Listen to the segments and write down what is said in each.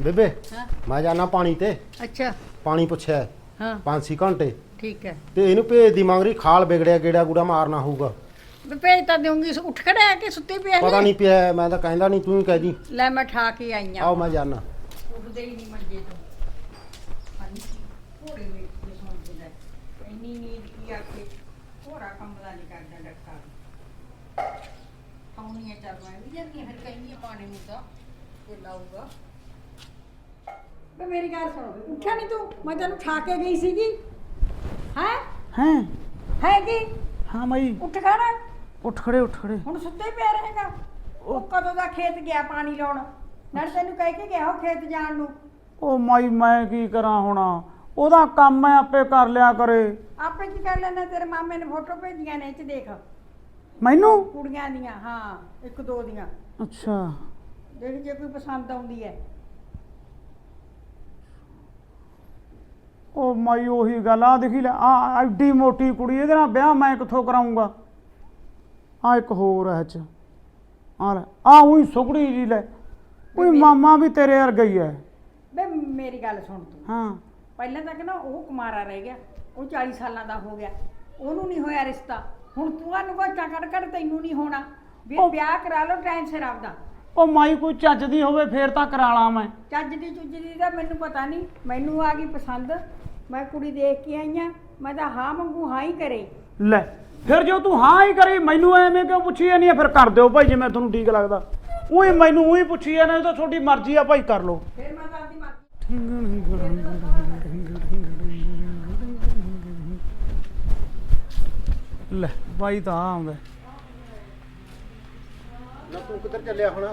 ਬੇਬੇ ਹਾਂ। ਮੈਂ ਜਾਣਾ ਪਾਣੀ ਤੇ। ਅੱਛਾ। ਪਾਣੀ ਪੁੱਛਿਆ ਹਾਂ। 5-6 ਘੰਟੇ। ਠੀਕ ਹੈ। ਤੇ ਇਹਨੂੰ ਭੇਜ ਦੀ ਮੰਗ ਰਹੀ ਖਾਲ ਵਿਗੜਿਆ ਗੇੜਾ ਗੂੜਾ ਮਾਰਨਾ ਹੋਊਗਾ। ਵੀ ਭੇਜ ਤਾਂ ਦੇਉਂਗੀ ਉੱਠ ਖੜਾ ਹੈ ਕਿ ਸੁੱਤੀ ਪਿਆ ਪਤਾ ਨਹੀਂ ਪਿਆ ਮੈਂ ਤਾਂ ਕਹਿੰਦਾ ਨਹੀਂ ਤੂੰ ਹੀ ਕਹਿ ਦੀ। ਲੈ ਮੈਂ ਠਾ ਕੇ ਆਈ ਆ ਆਓ ਮੈਂ ਜਾਣਾ। ਉੱਠਦੇ ਹੀ ਨਹੀਂ ਮੰਜੇ ਤੋਂ। ਹਾਂਜੀ ਘੋੜੇ ਵੇਖ ਕੇ ਸੌਂਦੇ ਲੈ। ਇੰਨੀ ਨੀਂਦ ਕੀ ਆਖੇ ਘੋੜਾ ਕੰਮ ਦਾ ਨਹੀਂ ਕਰਦਾ ਡੱਕਾ ਆਉਣੀ ਹੈ ਚੱਲ ਮੈਂ ਵੀ ਜਾਂਦੀ ਹਾਂ, ਫਿਰ ਕਹਿੰਦੀ ਪਾਣੀ ਨੂੰ ਤਾਂ ਤੇ ਲਾਊਗਾ। ਮੇਰੀ ਗੱਲ ਸੁਣ। ਉੱਠਿਆ ਨਹੀਂ ਤੂੰ? ਮੈਂ ਤੈਨੂੰ ਠਾ ਕੇ ਗਈ ਸੀਗੀ। ਹੈ? ਹੈਂ? ਹੈ ਕੀ? ਹਾਂ ਮਾਈ ਉੱਠ ਖੜਾ। ਉੱਠ ਖੜੇ ਉੱਠ ਖੜੇ। ਹੁਣ ਸੁੱਤੇ ਹੀ ਪਿਆ ਰਹੇਗਾ। ਉਹ ਕਦੋਂ ਦਾ ਖੇਤ ਗਿਆ ਪਾਣੀ ਲਾਉਣ? ਨਾਲ ਤੈਨੂੰ ਕਹਿ ਕੇ ਗਿਆ ਉਹ ਖੇਤ ਜਾਣ ਨੂੰ। ਉਹ ਮਾਈ ਮੈਂ ਕੀ ਕਰਾਂ ਹੁਣ? ਉਹਦਾ ਕੰਮ ਹੈ ਆਪੇ ਕਰ ਲਿਆ ਕਰੇ। ਆਪੇ ਕੀ ਕਰ ਲੈਣਾ ਤੇਰੇ ਮਾਮੇ ਨੇ ਫੋਟੋ ਭੇਜੀਆਂ ਨੇ ਇਹ ਚ ਦੇਖ। ਮੈਨੂੰ? ਕੁੜੀਆਂ ਦੀਆਂ ਹਾਂ ਇੱਕ ਦੋ ਦੀਆਂ। ਅੱਛਾ। ਦੇਖ ਜੇ ਕੋਈ ਪਸੰਦ ਆਉਂਦੀ ਹੈ। ਉਹ ਮਾਈ ਉਹੀ ਗੱਲ ਆ ਦੇਖੀ ਲੈ ਆ ਐਡੀ ਮੋਟੀ ਕੁੜੀ ਇਹਦੇ ਨਾਲ ਵਿਆਹ ਮੈਂ ਕਿੱਥੋਂ ਕਰਾਉਂਗਾ ਆ ਇੱਕ ਹੋਰ ਹੈ ਚ। ਆ ਲੈ ਆ ਉਹੀ ਸੁਗੜੀ ਜੀ ਲੈ ਕੋਈ ਮਾਮਾ ਵੀ ਤੇਰੇ ਵਰਗਾ ਹੀ ਹੈ ਵੇ ਮੇਰੀ ਗੱਲ ਸੁਣ ਤੂੰ। ਹਾਂ। ਪਹਿਲਾਂ ਤੱਕ ਨਾ ਉਹ ਕੁਮਾਰਾ ਰਹਿ ਗਿਆ ਉਹ 40 ਸਾਲਾਂ ਦਾ ਹੋ ਗਿਆ ਉਹਨੂੰ ਨਹੀਂ ਹੋਇਆ ਰਿਸ਼ਤਾ। ਹੁਣ ਤੂੰ ਆਨੂੰ ਕੋ ਚੱਕੜ ਕੜ ਤੈਨੂੰ ਨਹੀਂ ਹੋਣਾ। ਵੀ ਵਿਆਹ ਕਰਾ ਲਓ ਟਾਈਮ ਸਿਰ ਆਪਦਾ। ਉਹ ਮਾਈ ਕੋਈ ਚੱਜ ਦੀ ਹੋਵੇ ਫੇਰ ਤਾਂ ਕਰਾ ਲਾਂ ਮੈਂ। ਚੱਜ ਦੀ ਚੁੱਜ ਦੀ ਦਾ ਮੈਨੂੰ ਪਤਾ ਨਹੀਂ ਮੈਨੂੰ ਆ ਗਈ ਪਸੰਦ। ਮੈਂ ਕੁੜੀ ਦੇਖ ਕੇ ਆਈ ਆ ਮੈਂ ਤਾਂ ਹਾਂ ਮੰਗੂ ਹਾਂ ਹੀ ਕਰੇ। ਲੈ ਫਿਰ ਜੋ ਤੂੰ ਹਾਂ ਹੀ ਕਰੀ ਮੈਨੂੰ ਐਵੇਂ ਕਿਉਂ ਪੁੱਛੀ ਨਹੀਂ ਹੈ ਫਿਰ ਕਰ ਦਿਓ ਭਾਈ ਜਿਵੇਂ ਤੁਹਾਨੂੰ ਠੀਕ ਲੱਗਦਾ। ਉਹੀ ਮੈਨੂੰ ਉਹੀ ਪੁੱਛੀ ਹੈ ਨਾ ਇਹ ਤਾਂ ਤੁਹਾਡੀ ਮਰਜ਼ੀ ਆ ਭਾਈ ਕਰ ਲਓ। ਫਿਰ ਮੈਂ ਆਪਦੀ ਮਰਜ਼ੀ ਲੈ ਬਾਈ ਤਾਂ ਆ ਆਉਂਦਾ ਨਾ ਤੂੰ ਕਿੱਧਰ ਚੱਲਿਆ ਹੁਣ?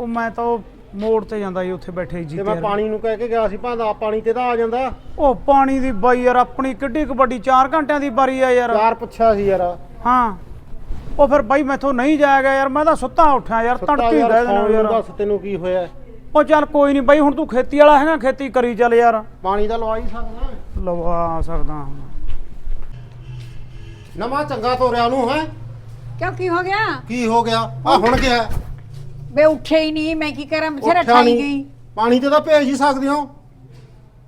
ਉਹ ਮੈਂ ਤਾਂ ਉਹ ਮੋੜ ਤੇ ਜਾਂਦਾ ਜੀ ਉੱਥੇ ਬੈਠੇ ਜੀ ਤੇ ਮੈਂ ਪਾਣੀ ਨੂੰ ਕਹਿ ਕੇ ਗਿਆ ਸੀ ਭਾਂਦਾ ਪਾਣੀ ਤੇ ਤਾਂ ਆ ਜਾਂਦਾ। ਉਹ ਪਾਣੀ ਦੀ ਬਾਈ ਯਾਰ ਆਪਣੀ ਕਿੱਡੀ ਕੁ ਵੱਡੀ 4 ਘੰਟਿਆਂ ਦੀ ਬਾਰੀ ਆ ਯਾਰ। ਚਾਰ ਪੁੱਛਿਆ ਸੀ ਯਾਰ। ਹਾਂ। ਉਹ ਫਿਰ ਬਾਈ ਮੈਥੋਂ ਨਹੀਂ ਜਾਇਆ ਗਿਆ ਯਾਰ ਮੈਂ ਤਾਂ ਸੁੱਤਾ ਉੱਠਿਆ ਯਾਰ ਤੜਕੇ ਗਏ ਸੌਣ ਨੇ ਯਾਰ। ਦੱਸ ਤੈਨੂੰ ਕੀ ਹੋਇਆ? ਉਹ ਚੱਲ ਕੋਈ ਨਹੀਂ ਬਾਈ ਹੁਣ ਤੂੰ ਖੇਤੀ ਵਾਲਾ ਹੈਗਾ ਖੇਤੀ ਕਰੀ ਚੱਲ ਯਾਰ। ਪਾਣੀ ਦਾ ਲਵਾ ਹੀ ਸਕਦਾ। ਲਵਾ ਸਕਦਾ ਹੁਣ ਨਵਾਂ ਚੰਗਾ ਤੋਰਿਆ ਨੂੰ ਹੈ? ਕਿਉਂ ਕੀ ਹੋ ਗਿਆ? ਕੀ ਹੋ ਗਿਆ? ਆ ਹੁਣ ਗਿਆ ਵੇ ਉੱਠੇ ਹੀ ਨਹੀਂ ਮੈਂ ਕੀ ਕਰਾਂ? ਬਥੇਰਾ ਉੱਠਿਆ ਠਾਈ। ਗਈ? ਪਾਣੀ ਤੇ ਤਾਂ ਭੇਜ ਹੀ ਸਕਦੇ ਹੋ।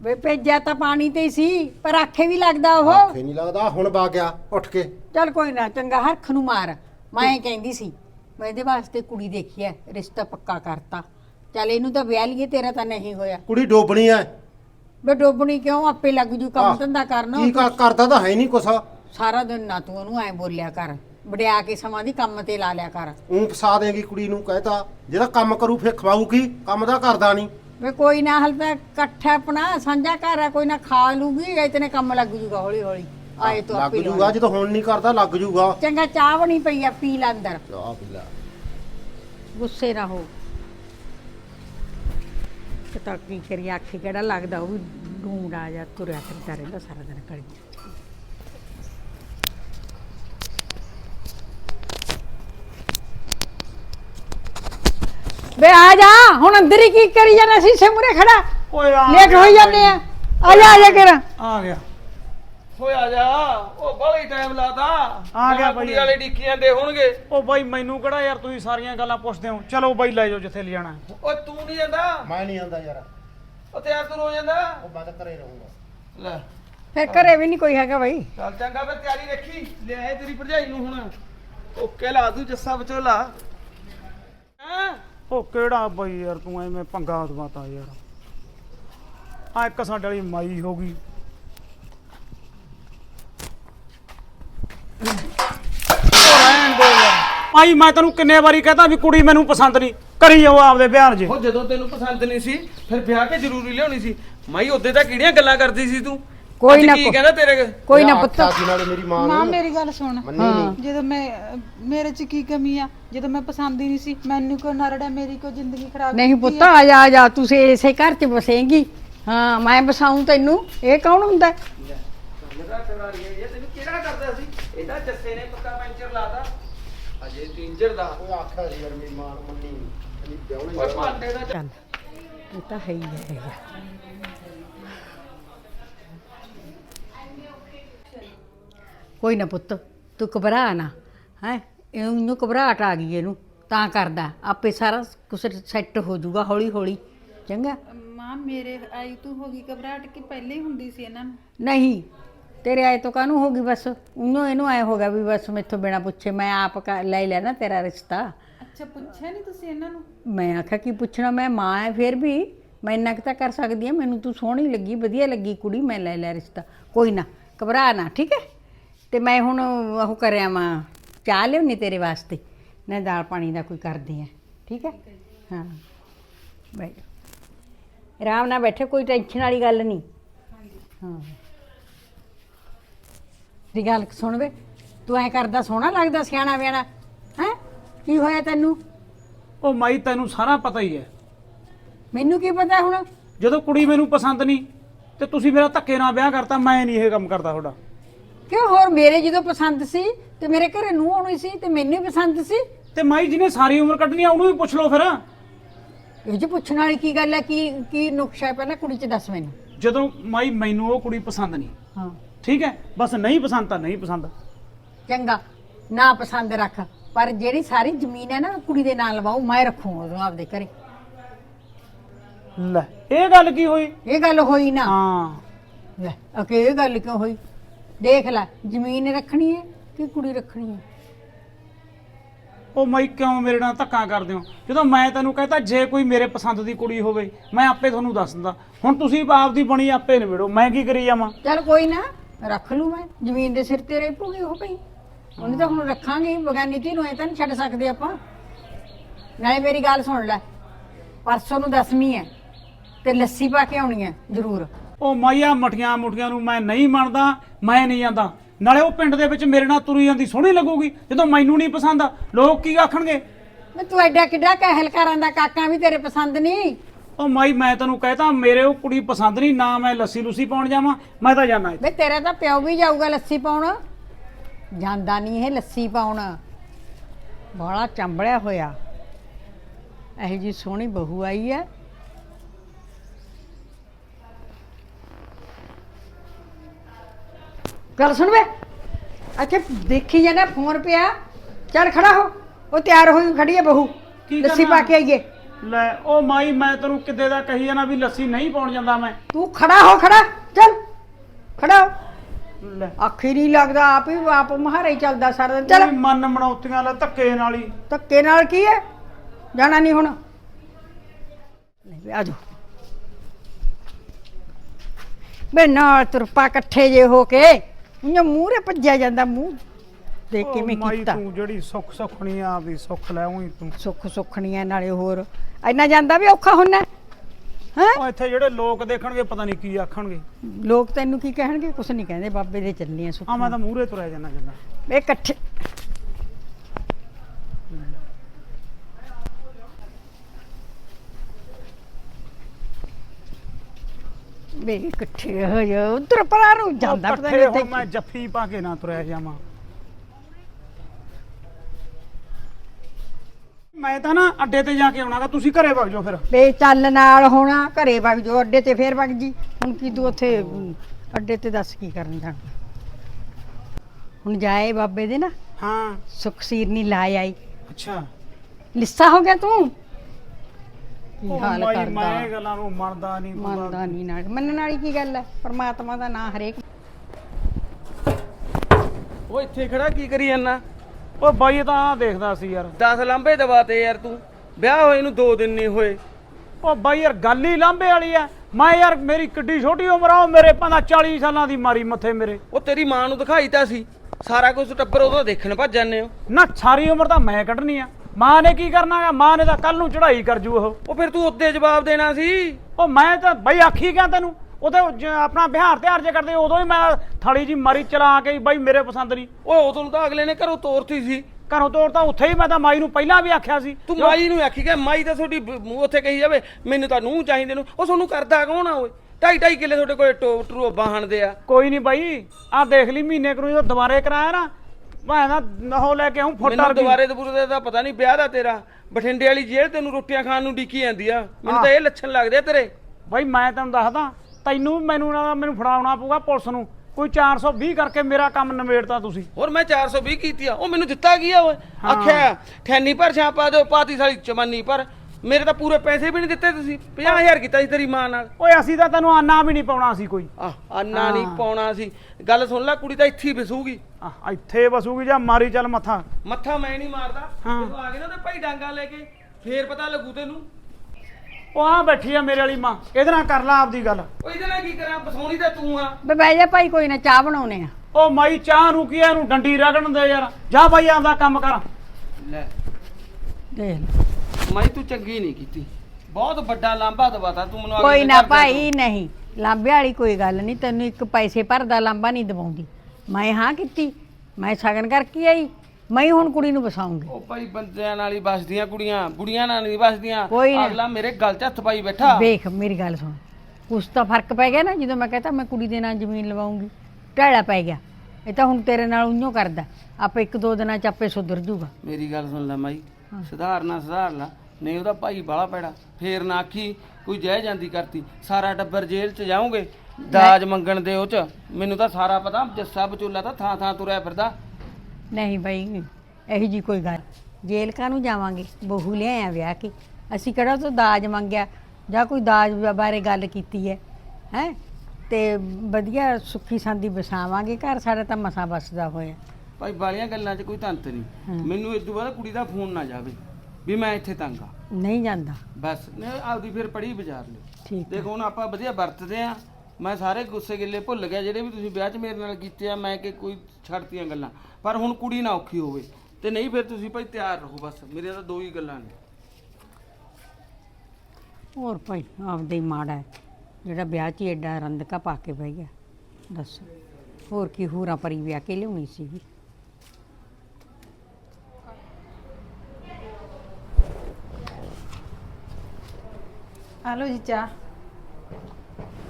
ਵੇ ਭੇਜਿਆ ਤਾਂ ਪਾਣੀ ਤੇ ਹੀ ਸੀ ਪਰ ਆਖੇ ਵੀ ਲੱਗਦਾ ਉਹ। ਆਖੇ ਨਹੀਂ ਲੱਗਦਾ ਹੁਣ ਵਗ ਗਿਆ ਉੱਠ ਕੇ। ਚੱਲ ਕੋਈ ਨਾ ਚੰਗਾ ਹਰਖ ਨੂੰ ਮਾਰ। ਮੈਂ ਇਹ ਕਹਿੰਦੀ ਸੀ ਮੈਂ ਇਹਦੇ ਵਾਸਤੇ ਕੁੜੀ ਦੇਖੀ ਐ ਰਿਸ਼ਤਾ ਪੱਕਾ ਕਰਤਾ। ਚੱਲ ਇਹਨੂੰ ਤਾਂ ਵਿਆਹ ਲਈਏ ਤੇਰਾ ਤਾਂ ਨਹੀਂ ਹੋਇਆ। ਕੁੜੀ ਡੋਬਣੀ ਐ ਵੇ ਡੋਬਣੀ ਕਿਉਂ? ਆਪੇ ਲੱਗ ਜੂ ਕੰਮ ਆਹ, ਧੰਦਾ ਕਰਨ। ਕੀ ਕਰ- ਕਰਦਾ ਤਾਂ ਹੈ ਨਹੀਂ ਕੁਛ। ਸਾਰਾ ਦਿਨ ਨਾ ਤੂੰ ਉਹਨੂੰ ਐ ਬੋਲਿਆ ਕਰ। ਵਡਿਆ ਕੇ ਸਮਾਂ ਦੀ ਕੰਮ ਤੇ ਲਾ ਲਿਆ ਕਰ। ਉਂ ਫਸਾ ਦੇਗੀ ਕੁੜੀ ਨੂੰ ਕਹਿਤਾ ਜਿਹੜਾ ਕੰਮ ਕਰੂ ਫਿਰ ਖਵਾਊ ਕੀ? ਕੰਮ ਦਾ ਕਰਦਾ ਨਹੀਂ। ਵੇ ਕੋਈ ਨਾ ਹਲ ਤਾਂ ਇਕੱਠਾ ਆਪਣਾ ਸਾਂਝਾ ਘਰ ਹੈ ਕੋਈ ਨਾ ਖਾ ਲੂਗੀ ਇਤਨੇ ਕੰਮ ਲੱਗ ਜੂਗਾ ਹੌਲੀ ਹੌਲੀ ਆਏ ਤੋਂ ਲੱਗ ਆਪੇ ਜੂਗਾ ਲਾਉਣਾ। ਜਦੋਂ ਹੁਣ ਨਹੀਂ ਕਰਦਾ ਲੱਗ ਜੂਗਾ। ਚੰਗਾ ਚਾਹ ਬਣੀ ਪਈ ਆ ਪੀ ਲੈ ਅੰਦਰ। ਚਾਹ ਗੁੱਸੇ ਨਾ ਹੋ। ਕਿਤਾ ਕੀ ਕਰੀ ਆਖੀ ਕਿਹੜਾ ਲੱਗਦਾ ਉਹ ਵੀ ਆ ਜਾ ਤੁਰਿਆ ਫਿਰਦਾ ਰਹਿੰਦਾ ਸਾਰਾ ਦਿਨ ਕਰੀ ਵੇ ਆ ਜਾ ਹੁਣ ਅੰਦਰ ਹੀ ਕੀ ਕਰੀ ਜਾਣਾ ਸੀ? ਸਿਮਰੇ ਖੜਾ। ਓਏ ਆ ਲੇਟ ਹੋਈ ਜਾਂਦੇ ਆ। ਆ ਜਾ ਆ ਜਾ ਕਰ। ਆ ਗਿਆ। ਓਏ ਆ ਜਾ ਉਹ ਬਾਹਲੀ ਟਾਈਮ ਲਾਤਾ। ਆ ਗਿਆ ਬਾਈ। ਵਾਲੇ ਡਿੱਕੀਆਂ ਦੇ ਹੋਣਗੇ। ਉਹ ਬਾਈ ਮੈਨੂੰ ਕਿਹੜਾ ਯਾਰ ਤੁਸੀਂ ਸਾਰੀਆਂ ਗੱਲਾਂ ਪੁੱਛਦੇ ਹੋ? ਚਲੋ ਬਾਈ ਲੈ ਜਾਓ ਜਿੱਥੇ ਲੈ ਜਾਣਾ ਓਏ ਤੂੰ ਨਹੀਂ ਜਾਂਦਾ? ਮੈਂ ਨਹੀਂ ਆਂਦਾ ਯਾਰ। ਉਹ ਤਿਆਰ ਤੂੰ ਹੋ ਜਾਂਦਾ? ਉਹ ਮੈਂ ਤਾਂ ਘਰੇ ਰਹੂੰਗਾ। ਲੈ। ਫਿਰ ਘਰੇ ਵੀ ਨਹੀਂ ਕੋਈ ਹੈਗਾ ਬਈ। ਚੱਲ ਚੰਗਾ ਫਿਰ ਤਿਆਰੀ ਰੱਖੀ। ਲੈ ਆਏ ਤੇਰੀ ਭਰਜਾਈ ਨੂੰ ਹੁਣ। ਓਕੇ ਲਾ ਦੂ ਜੱਸਾ ਵਿਚੋਲਾ। ਹਾਂ? ਉਹ ਕਿਹੜਾ ਬਾਈ ਯਾਰ ਤੂੰ ਐਵੇਂ ਪੰਗਾ ਦਵਾਤਾ ਯਾਰ। ਆ ਇੱਕ ਸਾਡੇ ਵਾਲੀ ਮਾਈ ਹੋ ਗਈ। ਉਹ ਰਹਿਣ ਦੇ ਯਾਰ। ਭਾਈ ਮੈਂ ਤੈਨੂੰ ਕਿੰਨੇ ਵਾਰੀ ਕਹਤਾ ਵੀ ਕੁੜੀ ਮੈਨੂੰ ਪਸੰਦ ਨਹੀਂ। ਕਰੀ ਜਾਓ ਆਪਦੇ ਵਿਆਹ ਜੇ ਉਹ ਜਦੋਂ ਤੈਨੂੰ ਪਸੰਦ ਨਹੀਂ ਸੀ, ਫਿਰ ਵਿਆਹ ਕੇ ਜ਼ਰੂਰੀ ਲਿਆਉਣੀ ਸੀ। ਮਾਈ ਉਹਦੇ ਤਾਂ ਕਿਹੜੀਆਂ ਗੱਲਾਂ ਕਰਦੀ ਸੀ ਤੂੰ? ਕੋਈ ਨਾ ਕੀ ਕਹਿੰਦਾ ਤੇਰੇ ਕੋਈ ਨਾ ਮੈਂ ਪੁੱਤ। ਆਖਿਆ ਸੀ ਨਾਲੇ ਮੇਰੀ ਮਾਂ ਮਾਂ ਨੂੰ ਮੇਰੀ ਗੱਲ ਸੁਣ। ਮੰਨੀ ਨਹੀਂ। ਜਦੋਂ ਮੈਂ ਮੇਰੇ ਚ ਕੀ ਕਮੀ ਆ? ਜਦੋਂ ਮੈਂ ਪਸੰਦ ਹੀ ਨਹੀਂ ਸੀ ਮੈਨੂੰ ਕੋ ਨਰੜਾ ਮੇਰੀ ਕੋ ਜ਼ਿੰਦਗੀ ਖਰਾਬ ਨਹੀਂ ਪੁੱਤ ਆ। ਜਾ ਆ ਜਾ ਤੂੰ ਇਸੇ ਘਰ 'ਚ ਬਸੇਂਗੀ ਹਾਂ ਮੈਂ ਬਸਾਉਂ ਤੈਨੂੰ। ਇਹ ਕੌਣ ਹੁੰਦਾ? ਹੈ? ਮੇਰਾ ਕਰਾ ਰਹੀ ਹੈ ਤੈਨੂੰ ਕਿਹੜਾ ਕਰਦਾ ਸੀ? ਇਹਦਾ ਜੱਸੇ ਨੇ ਪੱਕਾ ਪੈਂਚਰ ਲਾਤਾ। ਅਜੇ ਟਿੰਜਰ ਦਾ। ਉਹ ਆਖਿਆ ਸੀ ਯਾਰ ਮੇਰੀ ਮਾਂ ਨੂੰ ਮੰਨੀ ਨਹੀਂ। ਕਹਿੰਦੀ ਵਿਆਹੁਣਾ ਹੀ ਓਏ ਆ। ਭਾਂਡੇ ਦਾ ਚੱਲ ਇਹ ਤਾਂ ਹੈ ਹੀ ਹੈ ਕੋਈ ਨਾ ਪੁੱਤ ਤੂੰ ਘਬਰਾ ਨਾ ਹੈ? ਇਹਨੂੰ ਘਬਰਾਹਟ ਆ ਗਈ ਇਹਨੂੰ ਤਾਂ ਕਰਦਾ। ਆਪੇ ਸਾਰਾ ਕੁਝ ਸੈੱਟ ਹੋ ਜਾਊਗਾ ਹੌਲੀ ਹੌਲੀ ਚੰਗਾ? ਮਾਂ ਮੇਰੇ ਆਈ ਤੂੰ ਹੋ ਗਈ ਘਬਰਾਹਟ ਕਿ ਪਹਿਲੇ ਹੀ ਹੁੰਦੀ ਸੀ ਇਹਨਾਂ ਨੂੰ? ਨਹੀਂ ਤੇਰੇ ਆਏ ਤੋਂ ਕਾਹਨੂੰ ਹੋਗੀ ਬਸ? ਉਹਨੂੰ ਇਹਨੂੰ ਆਏ ਹੋਗਾ ਵੀ ਬਸ ਮੈਥੋਂ ਬਿਨਾ ਪੁੱਛੇ ਮੈਂ ਆਪ ਕਰ- ਲੈ ਲੈਣਾ ਤੇਰਾ ਰਿਸ਼ਤਾ। ਅੱਛਾ ਪੁੱਛਿਆ ਨਹੀਂ ਤੁਸੀਂ ਇਹਨਾਂ ਨੂੰ? ਮੈਂ ਆਖਿਆ ਕੀ ਪੁੱਛਣਾ? ਮੈਂ ਮਾਂ ਐ ਫਿਰ ਵੀ ਮੈਂ ਇੰਨਾ ਕੁ ਤਾਂ ਕਰ ਸਕਦੀ ਆ ਮੈਨੂੰ ਤੂੰ ਸੋਹਣੀ ਲੱਗੀ ਵਧੀਆ ਲੱਗੀ ਕੁੜੀ ਮੈਂ ਲੈ ਲਿਆ ਰਿਸ਼ਤਾ। ਕੋਈ ਨਾ ਘਬਰਾ ਨਾ ਠੀਕ ਹੈ ਤੇ ਮੈਂ ਹੁਣ ਉਹ ਕਰਿਆ ਮਾਂ ਚਾਹ ਲਿਆਉਣੀ ਤੇਰੇ ਵਾਸਤੇ ਨਾ ਦਾਲ ਪਾਣੀ ਦਾ ਕੋਈ ਕਰਦੀ ਆ ਠੀਕ ਹੈ। ਹਾਂ ਬੈਠ ਆਰਾਮ ਨਾਲ ਬੈਠੇ ਕੋਈ ਟੈਨਸ਼ਨ ਵਾਲੀ ਗੱਲ ਨਹੀਂ। ਹਾਂ। ਦੀ ਗੱਲ ਸੁਣ ਵੇ ਤੂੰ ਐ ਕਰਦਾ ਸੋਹਣਾ ਲੱਗਦਾ ਸਿਆਣਾ ਵਿਆਣਾ ਹੈ? ਕੀ ਹੋਇਆ ਤੈਨੂੰ? ਉਹ ਮਾਈ ਤੈਨੂੰ ਸਾਰਾ ਪਤਾ ਹੀ ਹੈ। ਮੈਨੂੰ ਕੀ ਪਤਾ ਹੁਣ? ਜਦੋਂ ਕੁੜੀ ਮੈਨੂੰ ਪਸੰਦ ਨਹੀਂ ਤੇ ਤੁਸੀਂ ਮੇਰਾ ਧੱਕੇ ਨਾਲ ਵਿਆਹ ਕਰਤਾ ਮੈਂ ਨਹੀਂ ਇਹ ਕੰਮ ਕਰਦਾ ਤੁਹਾਡਾ। ਕਿਉਂ? ਹੋਰ ਮੇਰੇ ਜਦੋਂ ਪਸੰਦ ਸੀ ਤੇ ਮੇਰੇ ਘਰੇ ਨੂੰ ਆਉਣੀ ਸੀ ਤੇ ਮੈਨੂੰ ਵੀ ਪਸੰਦ ਸੀ। ਤੇ ਮਾਈ ਜਿਹਨੇ ਸਾਰੀ ਉਮਰ ਕੱਢਣੀ ਆ ਉਹਨੂੰ ਵੀ ਪੁੱਛ ਲਓ ਫਿਰ। ਇਹ ਚ ਪੁੱਛਣ ਵਾਲੀ ਕੀ ਗੱਲ ਹੈ ਕੀ ਕੀ ਨੁਕਸ਼ਾ ਹੈ ਪਹਿਲਾਂ ਕੁੜੀ ਚ ਦੱਸ ਮੈਨੂੰ। ਜਦੋਂ ਮਾਈ ਮੈਨੂੰ ਉਹ ਕੁੜੀ ਪਸੰਦ ਨਹੀਂ। ਹਾਂ। ਠੀਕ ਹੈ? ਬਸ ਨਹੀਂ ਪਸੰਦ ਤਾਂ ਨਹੀਂ ਪਸੰਦ। ਚੰਗਾ ਨਾ ਪਸੰਦ ਰੱਖ। ਪਰ ਜਿਹੜੀ ਸਾਰੀ ਜ਼ਮੀਨ ਹੈ ਨਾ ਕੁੜੀ ਦੇ ਨਾਂ ਲਵਾਉ ਮੈਂ ਰੱਖੂ ਉਹਨੂੰ ਆਪਦੇ ਘਰੇ। ਲੈ ਇਹ ਗੱਲ ਕੀ ਹੋਈ? ਇਹ ਗੱਲ ਹੋਈ ਨਾ। ਹਾਂ। ਲੈ ਅਕੇ ਇਹ ਗੱਲ ਕਿਉਂ ਹੋਈ? ਦੇਖ ਲੈ ਜ਼ਮੀਨ ਰੱਖਣੀ ਹੈ ਕਿ ਕੁੜੀ ਰੱਖਣੀ ਹੈ? ਉਹ ਮਾਈ ਕਿਉਂ ਮੇਰੇ ਨਾਲ ਧੱਕਾ ਕਰਦੇ ਹੋ? ਜਦੋਂ ਮੈਂ ਤੈਨੂੰ ਕਹਤਾ ਜੇ ਕੋਈ ਮੇਰੇ ਪਸੰਦ ਦੀ ਕੁੜੀ ਹੋਵੇ ਮੈਂ ਆਪੇ ਤੁਹਾਨੂੰ ਦੱਸ ਦਿੰਦਾ। ਹੁਣ ਤੁਸੀਂ ਆਪ ਦੀ ਬਣੀ ਆਪੇ ਨਿਬੜੋ। ਮੈਂ ਕੀ ਕਰੀ ਜਾਵਾਂ? ਚੱਲ ਕੋਈ ਨਾ ਰੱਖ ਲੂ ਮੈਂ। ਜ਼ਮੀਨ ਦੇ ਸਿਰ ਤੇ ਰਹਿ ਪੂਗੀ ਉਹ ਪਈ ਉਹਨੂੰ ਤਾਂ ਹੁਣ ਰੱਖਾਂਗੇ ਬਗਾਨੀ ਧੀ ਨੂੰ ਐ ਤਾਂ ਨਹੀਂ ਛੱਡ ਸਕਦੇ ਆਪਾਂ। ਨਾਲੇ ਮੇਰੀ ਗੱਲ ਸੁਣ ਲੈ ਪਰਸੋਂ ਨੂੰ ਦਸਵੀਂ ਹੈ ਤੇ ਲੱਸੀ ਪਾ ਕੇ ਆਉਣੀ ਹੈ ਜ਼ਰੂਰ। ਉਹ ਮਾਈਆ ਮਠੀਆਂ ਮੁਠੀਆਂ ਨੂੰ ਮੈਂ ਨਹੀਂ ਮੰਨਦਾ ਮੈਂ ਨਹੀਂ ਜਾਂਦਾ ਨਾਲੇ ਉਹ ਪਿੰਡ ਦੇ ਵਿੱਚ ਮੇਰੇ ਨਾਲ ਤੁਰੀ ਜਾਂਦੀ ਸੋਹਣੀ ਲੱਗੂਗੀ ਜਦੋਂ ਮੈਨੂੰ ਨਹੀਂ ਪਸੰਦ ਲੋਕ ਕੀ ਆਖਣਗੇ? ਮੈਂ ਤੂੰ ਐਡਾ ਕਿੱਡਾ ਕਹਿਲ ਕਰਾਂ ਦਾ ਕਾਕਾ ਵੀ ਤੇਰੇ ਪਸੰਦ ਨਹੀਂ। ਉਹ ਮਾਈ ਮੈਂ ਤੈਨੂੰ ਕਹਿਤਾ ਮੇਰੇ ਉਹ ਕੁੜੀ ਪਸੰਦ ਨਹੀਂ ਨਾ ਮੈਂ ਲੱਸੀ ਲੁੱਸੀ ਪਾਉਣ ਜਾਵਾਂ ਮੈਂ ਤਾਂ ਜਾਣਾ ਵੇ ਤੇਰਾ ਤਾਂ ਪਿਓ ਵੀ ਜਾਊਗਾ ਲੱਸੀ ਪਾਉਣ। ਜਾਂਦਾ ਨਹੀਂ ਇਹ ਲੱਸੀ ਪਾਉਣ। ਬੜਾ ਚੰਬੜਿਆ ਹੋਇਆ। ਇਹੋ ਜੀ ਸੋਹਣੀ ਬਹੂ ਆਈ ਹੈ। ਗੱਲ ਸੁਣ ਵੇ। ਅੱਛਾ ਦੇਖੀ ਜਾਣਾ ਫੋਨ ਪਿਆ। ਚੱਲ ਖੜਾ ਹੋ। ਉਹ ਤਿਆਰ ਹੋਈ ਖੜੀ ਹੈ ਬਹੂ। ਕੀ ਲੱਸੀ ਕਰਨਾ? ਪਾ ਕੇ ਆਈਏ। ਲੈ ਉਹ ਮਾਈ ਮੈਂ ਤੈਨੂੰ ਕਿੱਦੇ ਦਾ ਕਹੀ ਜਾਣਾ ਵੀ ਲੱਸੀ ਨਹੀਂ ਪਾਉਣ ਜਾਂਦਾ ਮੈਂ। ਤੂੰ ਖੜਾ ਹੋ ਖੜਾ। ਚੱਲ ਖੜਾ ਹੋ। ਲੈ। ਆਖੀ ਨਹੀਂ ਲੱਗਦਾ ਆਪ ਹੀ ਆਪ ਮਹਾਰੇ ਚੱਲਦਾ ਸਾਰਾ ਦਿਨ। ਚੱਲ। ਚੱਲ ਮਨ ਮਨੌਤੀਆਂ ਲੈ ਧੱਕੇ ਨਾਲ ਹੀ। ਧੱਕੇ ਨਾਲ ਕੀ ਹੈ ਜਾਣਾ ਨਹੀਂ ਹੁਣ। ਲੈ ਵੀ ਆ ਬੇ ਨਾਲ ਤੁਰਪਾ ਇਕੱਠੇ ਜੇ ਹੋ ਕੇ। ਉਹ ਮੂਹਰੇ ਭੱਜਿਆ ਜਾਂਦਾ ਮੂੰਹ ਦੇਖ ਉਹ ਕਿਵੇਂ ਮਾਈ ਕੀਤਾ। ਤੂੰ ਜਿਹੜੀ ਸੁੱਖ ਸੁਖਣੀ ਆ ਆਪਦੀ ਸੁੱਖ ਲੈ ਉਹੀ ਤੂੰ। ਸੁੱਖ ਸੁੱਖਣੀਆਂ ਨਾਲੇ ਹੋਰ। ਇੰਨਾ ਜਾਂਦਾ ਵੀ ਔਖਾ ਹੁੰਨਾ ਹੈ? ਉਹ ਇੱਥੇ ਜਿਹੜੇ ਲੋਕ ਦੇਖਣਗੇ ਪਤਾ ਨਹੀਂ ਕੀ ਆਖਣਗੇ। ਲੋਕ ਤੈਨੂੰ ਕੀ ਕਹਿਣਗੇ? ਕੁਛ ਨਹੀਂ ਕਹਿੰਦੇ ਬਾਬੇ ਦੇ ਚੱਲੀਆਂ ਸੁੱਖ। ਆ ਮੈਂ ਤਾਂ ਮੂਹਰੇ ਤੁਰਿਆ ਜਾਂਦਾ ਜਾਂਦਾ। ਇਹ ਇਕੱਠੇ ਵੇ ਇਕੱਠੇ ਹੋ ਜਾ ਉਧਰ ਪਰਾਂ ਨੂੰ ਜਾਂਦਾ ਪਤਾ ਨਹੀਂ ਤੇ ਮੈਂ ਜੱਫੀ ਪਾ ਕੇ ਨਾ ਤੁਰਿਆ ਜਾਵਾਂ। ਮੈਂ ਤਾਂ ਨਾ ਅੱਡੇ ਤੇ ਜਾ ਕੇ ਆਉਣਾਗਾ ਤੁਸੀਂ ਘਰੇ ਵਗ ਜਾਓ ਫਿਰ। ਵੇ ਚੱਲ ਨਾਲ ਹੋਣਾ ਘਰੇ ਵਗ ਜੋ ਅੱਡੇ ਤੇ ਫੇਰ ਵਗ ਜੀ। ਹੁਣ ਕੀ ਤੂੰ ਉੱਥੇ ਅੱਡੇ ਤੇ ਦੱਸ ਕੀ ਕਰਨ ਜਾਣਾ। ਹੁਣ ਜਾਏ ਬਾਬੇ ਦੇ ਨਾ ਹਾਂ। ਸੁਖਸੀਰ ਨਹੀਂ ਲਾਇ ਆਈ। ਅੱਛਾ। ਲਿੱਸਾ ਹੋ ਗਿਆ ਤੂੰ? ਕੀ ਉਹ ਹਾਲ ਮਾਈ, ਕਰਦਾ। ਮੈਂ ਇਹ ਗੱਲਾਂ ਨੂੰ ਮੰਨਦਾ ਨਹੀਂ ਮੰਨਦਾ ਨਹੀਂ ਨਾ। ਮੰਨਣ ਵਾਲੀ ਕੀ ਗੱਲ ਹੈ? ਪਰਮਾਤਮਾ ਦਾ ਨਾਮ ਹਰੇਕ ਉਹ ਇੱਥੇ ਖੜਾ ਕੀ ਕਰੀ ਜਾਂਦਾ? ਉਹ ਬਾਈ ਇਹ ਤਾਂ ਆਹ ਦੇਖਦਾ ਸੀ ਯਾਰ। 10 ਲਾਂਬੇ ਦਵਾਤੇ ਯਾਰ ਤੂੰ। ਵਿਆਹ ਹੋਏ ਨੂੰ 2 ਦਿਨ ਨਹੀਂ ਹੋਏ। ਉਹ ਬਾਈ ਯਾਰ ਗੱਲ ਹੀ ਲਾਂਬੇ ਵਾਲੀ ਆ। ਮੈਂ ਯਾਰ ਮੇਰੀ ਕਿੱਡੀ ਛੋਟੀ ਉਮਰ ਆ ਉਹ ਮੇਰੇ ਪੰਦਾ 40 ਸਾਲਾਂ ਦੀ ਮਾਰੀ ਮੱਥੇ ਮੇਰੇ। ਉਹ ਤੇਰੀ ਮਾਂ ਨੂੰ ਦਿਖਾਈ ਤਾਂ ਸੀ। ਸਾਰਾ ਕੁਝ ਟੱਬਰ ਉਹਦਾ ਦੇਖਣ ਭੱਜ ਜਾਂਦੇ ਹੋ। ਨਾ ਸਾਰੀ ਉਮਰ ਤਾਂ ਮੈਂ ਕੱਢਣੀ ਆ। ਮਾਂ ਨੇ ਕੀ ਕਰਨਾ ਗਾ? ਮਾਂ ਨੇ ਤਾਂ ਕੱਲ ਨੂੰ ਚੜ੍ਹਾਈ ਕਰ ਜੂ ਉਹ। ਉਹ ਫਿਰ ਤੂੰ ਉੱਤੇ ਜਵਾਬ ਦੇਣਾ ਸੀ? ਉਹ ਮੈਂ ਤਾਂ ਬਈ ਆਖੀ ਗਿਆ ਤੈਨੂੰ। ਉਹਦੇ ਜ- ਆਪਣਾ ਬਿਹਾਰ ਤਿਆਰ ਜੇ ਕਰਦੇ ਉਦੋਂ ਹੀ ਮੈਂ ਥਾਲੀ ਜੀ ਮਾਰੀ ਚਲਾ ਕੇ ਬਈ ਮੇਰੇ ਪਸੰਦ ਨਹੀਂ। ਓਏ ਉਦੋਂ ਤਾਂ ਅਗਲੇ ਨੇ ਘਰੋਂ ਤੋਰਤੀ ਸੀ। ਘਰੋਂ ਤੋੜ ਤਾਂ ਉੱਥੇ ਹੀ ਮੈਂ ਤਾਂ ਮਾਈ ਨੂੰ ਪਹਿਲਾਂ ਵੀ ਆਖਿਆ ਸੀ। ਤੂੰ ਮਾਈ ਨੂੰ ਆਖੀ ਗਿਆ ਮਾਈ ਤਾਂ ਤੁਹਾਡੀ ਬ- ਮੂੰਹ ਉੱਥੇ ਕਹੀ ਜਾਵੇ ਮੈਨੂੰ ਤਾਂ ਨੂੰ ਚਾਹੀਦੇ ਨੂੰ। ਉਹ ਤੁਹਾਨੂੰ ਕਰਦਾ ਕੌਣ ਆ ਓਏ? ਢਾਈ ਢਾਈ ਕਿੱਲੇ ਤੁਹਾਡੇ ਕੋਲੇ ਟੋ ਟਰੂ ਬਾਹਣਦੇ ਆ। ਕੋਈ ਨਹੀਂ ਬਾਈ ਆਹ ਦੇਖ ਲਈ ਮਹੀਨੇ ਕਰੂ ਜਦੋਂ ਦੁਬਾਰੇ ਕਰਾਇਆ ਨਾ ਮੈਂ ਨਾ ਉਹ ਲੈ ਕੇ ਆਉਂ ਫੁੱਟਰ ਮੈਨੂੰ ਦੁਬਾਰੇ ਦਬੂਰੇ ਦਾ ਪਤਾ ਨਹੀਂ ਵਿਆਹ ਦਾ ਤੇਰਾ। ਬਠਿੰਡੇ ਵਾਲੀ ਜੇਲ੍ਹ ਤੈਨੂੰ ਰੋਟੀਆਂ ਖਾਣ ਨੂੰ ਡੀਕੀ ਜਾਂਦੀ ਆ। ਮੈਨੂੰ ਤਾਂ ਇਹ ਲੱਛਣ ਲੱਗਦੇ ਆ ਤੇਰੇ। ਬਾਈ ਮੈਂ ਤੈਨੂੰ ਦੱਸਦਾ ਤੈਨੂੰ ਮੈਨੂੰ ਨਾ ਮੈਨੂੰ ਫੜਾਉਣਾ ਪਊਗਾ ਪੁਲਿਸ ਨੂੰ। ਕੋਈ 420 ਕਰਕੇ ਮੇਰਾ ਕੰਮ ਨਿਬੇੜਤਾ ਤੁਸੀਂ। ਹੋਰ ਮੈਂ 420 ਕੀਤੀ ਆ। ਉਹ ਮੈਨੂੰ ਦਿੱਤਾ ਕੀ ਆ ਓਏ? ਆਖਿਆ ਠੈਨੀ ਪਰ ਛਾਪਾ ਦਿਓ ਪਾਤੀ ਸਾਲੀ ਚਮੰਨੀ ਪਰ ਮੇਰੇ ਤਾਂ ਪੂਰੇ ਪੈਸੇ ਵੀ ਨਹੀਂ ਦਿੱਤੇ ਤੁਸੀਂ। 50000 ਕੀਤਾ ਸੀ ਤੇਰੀ ਮਾਂ ਨਾਲ। ਓਏ ਅਸੀਂ ਤਾਂ ਤੈਨੂੰ ਆਨਾ ਵੀ ਨਹੀਂ ਪਾਉਣਾ ਸੀ ਕੋਈ। ਆ ਆਨਾ ਨਹੀਂ। ਪਾਉਣਾ ਸੀ। ਗੱਲ ਸੁਣ ਲੈ ਕੁੜੀ ਤਾਂ ਇੱਥੇ ਹੀ ਵਿਸੂਗੀ ਆ ਇੱਥੇ ਵਸੂਗੀ ਜਾਂ ਮਾਰੀ ਚੱਲ ਮੱਥਾ। ਮੱਥਾ ਮੈਂ ਨਹੀਂ ਮਾਰਦਾ। ਹਾਂ। ਜਦੋਂ ਆ ਗਏ ਨਾ ਤੇ ਭਾਈ ਡਾਂਗਾ ਲੈ ਕੇ ਫੇਰ ਪਤਾ ਲੱਗੂ ਤੈਨੂੰ। ਉਹ ਆ ਬੈਠੀ ਆ ਮੇਰੇ ਵਾਲੀ ਮਾਂ। ਇਹਦੇ ਨਾਲ ਕਰ ਲਾ ਆਪਦੀ ਗੱਲ। ਉਹ ਇਹਦੇ ਨਾਲ ਕੀ ਕਰਾਂ? ਬਸੋਣੀ ਤਾਂ ਤੂੰ ਆ। ਬੇ ਬਹਿ ਜਾ ਭਾਈ ਕੋਈ ਨਾ ਚਾਹ ਬਣਾਉਣੇ ਆ। ਉਹ ਮਾਈ ਚਾਹ ਨੂੰ ਕੀ ਆ, ਇਹਨੂੰ ਡੰਡੀ ਰਗੜਨ ਦੇ ਯਾਰ। ਜਾ ਬਾਈ ਆਪਦਾ ਕੰਮ ਕਰ। ਲੈ। ਦੇਖ ਲੈ। ਮਾਈ ਤੂੰ ਚੰਗੀ ਨਹੀਂ ਕੀਤੀ। ਬਹੁਤ ਵੱਡਾ ਲਾਂਭਾ ਦਵਾਤਾ ਤੂੰ ਮੈਨੂੰ ਕੋਈ ਨਾ ਦੇ ਭਾਈ ਨਹੀਂ। ਲਾਂਬੇ ਵਾਲੀ ਕੋਈ ਗੱਲ ਨਹੀਂ ਤੈਨੂੰ ਇੱਕ ਪੈਸੇ ਭਰਦਾ ਲਾਂਬਾ ਨਹੀਂ ਦਵਾਉਂਦੀ। ਮੈਂ ਹਾਂ ਕੀਤੀ ਮੈਂ ਸ਼ਗਨ ਕਰਕੇ ਆਈ ਮੈਂ ਹੁਣ ਕੁੜੀ ਨੂੰ ਵਸਾਉਂਗੀ। ਉਹ ਭਾਈ ਬੰਦਿਆਂ ਨਾਲ ਹੀ ਵੱਸਦੀਆਂ ਕੁੜੀਆਂ ਬੁੜੀਆਂ ਨਾਲ ਨਹੀਂ ਵੱਸਦੀਆਂ। ਕੋਈ ਨਾ। ਅਗਲਾ ਮੇਰੇ ਗਲ 'ਚ ਹੱਥ ਪਾਈ ਬੈਠਾ। ਵੇਖ ਮੇਰੀ ਗੱਲ ਸੁਣ। ਕੁਛ ਤਾਂ ਫ਼ਰਕ ਪੈ ਗਿਆ ਨਾ ਜਦੋਂ ਮੈਂ ਕਹਤਾ ਮੈਂ ਕੁੜੀ ਦੇ ਨਾਲ ਜ਼ਮੀਨ ਲਵਾਉਂਗੀ। ਢਾਲਾ ਪੈ ਗਿਆ। ਇਹ ਤਾਂ ਹੁਣ ਤੇਰੇ ਨਾਲ ਉਈਓ ਕਰਦਾ। ਆਪੇ ਇੱਕ ਦੋ ਦਿਨਾਂ ਚ ਆਪੇ ਸੁਧਰ ਜੂਗਾ। ਮੇਰੀ ਗੱਲ ਸੁਣ ਲੈ ਮਾਈ। ਸੁਧਾਰਨਾ ਸੁਧਾਰ ਲਾ ਨਹੀਂ ਉਹਦਾ ਭਾਈ ਬਾਲਾ ਪੈੜਾ ਫੇਰ ਨਾ ਆਖੀ ਕੋਈ ਜਹਿ ਜਾਂਦੀ ਕਰਤੀ। ਸਾਰਾ ਟੱਬਰ ਜੇਲ੍ਹ 'ਚ ਜਾਓਗੇ ਦਾਜ ਮੰਗਣ ਦੇ ਉਹ 'ਚ। ਮੈਨੂੰ ਤਾਂ ਸਾਰਾ ਪਤਾ ਜੱਸਾ ਬਚੋਲਾ ਤਾਂ ਥਾਂ ਥਾਂ ਤੁਰਿਆ ਫਿਰਦਾ। ਨਹੀਂ ਬਈ ਇਹੋ ਜੀ ਕੋਈ ਗੱਲ। ਜੇਲ੍ਹ ਕਾਹਨੂੰ ਜਾਵਾਂਗੇ? ਬਹੂ ਲਿਆਇਆ ਵਿਆਹ ਕੇ। ਅਸੀਂ ਕਿਹੜਾ ਤੋਂ ਦਾਜ ਮੰਗਿਆ? ਜਾਂ ਕੋਈ ਦਾਜ ਬਾਰੇ ਗੱਲ ਕੀਤੀ ਹੈ? ਹੈ? ਤੇ ਵਧੀਆ ਸੁੱਖੀ ਸੰਦੀ ਵਸਾਵਾਂਗੇ। ਘਰ ਸਾਡਾ ਤਾਂ ਮਸਾਂ ਬਸਦਾ ਹੋਇਆ। ਭਾਈ ਬਾਲੀਆਂ ਗੱਲਾਂ 'ਚ ਕੋਈ ਤੰਤ ਨਹੀਂ। ਮੈਨੂੰ ਇਸ ਤੋਂ ਬਾਅਦ ਕੁੜੀ ਦਾ ਫੋਨ ਨਾ ਜਾਵੇ ਵੀ ਮੈਂ ਇੱਥੇ ਤੰਗ ਆ। ਨਹੀਂ ਜਾਂਦਾ। ਬਸ ਨੇ ਆਪਦੀ ਫਿਰ ਪੜੀ ਬਾਜ਼ਾਰ ਲਿਓ ਠੀਕ ਹੈ ਦੇਖੋ ਹੁਣ ਆਪਾਂ ਵਧੀਆ ਵਰਤਦੇ ਆ। ਮੈਂ ਸਾਰੇ ਗੁੱਸੇ ਗਿੱਲੇ ਭੁੱਲ ਗਿਆ ਜਿਹੜੇ ਵੀ ਤੁਸੀਂ ਵਿਆਹ 'ਚ ਮੇਰੇ ਨਾਲ ਕੀਤੇ ਆ ਮੈਂ ਕਿ ਕੋਈ ਛੱਡਤੀਆਂ ਗੱਲਾਂ। ਪਰ ਹੁਣ ਕੁੜੀ ਨਾ ਔਖੀ ਹੋਵੇ। ਤੇ ਨਹੀਂ ਫਿਰ ਤੁਸੀਂ ਭਾਈ ਤਿਆਰ ਰਹੋ ਬਸ। ਮੇਰੇ ਤਾਂ ਦੋ ਹੀ ਗੱਲਾਂ ਨੇ। ਹੋਰ ਭਾਈ ਆਪਦੇ ਹੀ ਮਾੜਾ ਹੈ। ਜਿਹੜਾ ਵਿਆਹ 'ਚ ਹੀ ਐਡਾ ਰੰਦਕਾ ਪਾ ਕੇ ਬਹਿ ਗਿਆ। ਦੱਸ। ਹੋਰ ਕੀ ਹੂਰਾ ਪਰੀ ਵਿਆਹ ਕੇ ਲਿਆਉਣੀ ਸੀਗੀ? ਆ ਲਓ ਜੀ ਚਾਹ।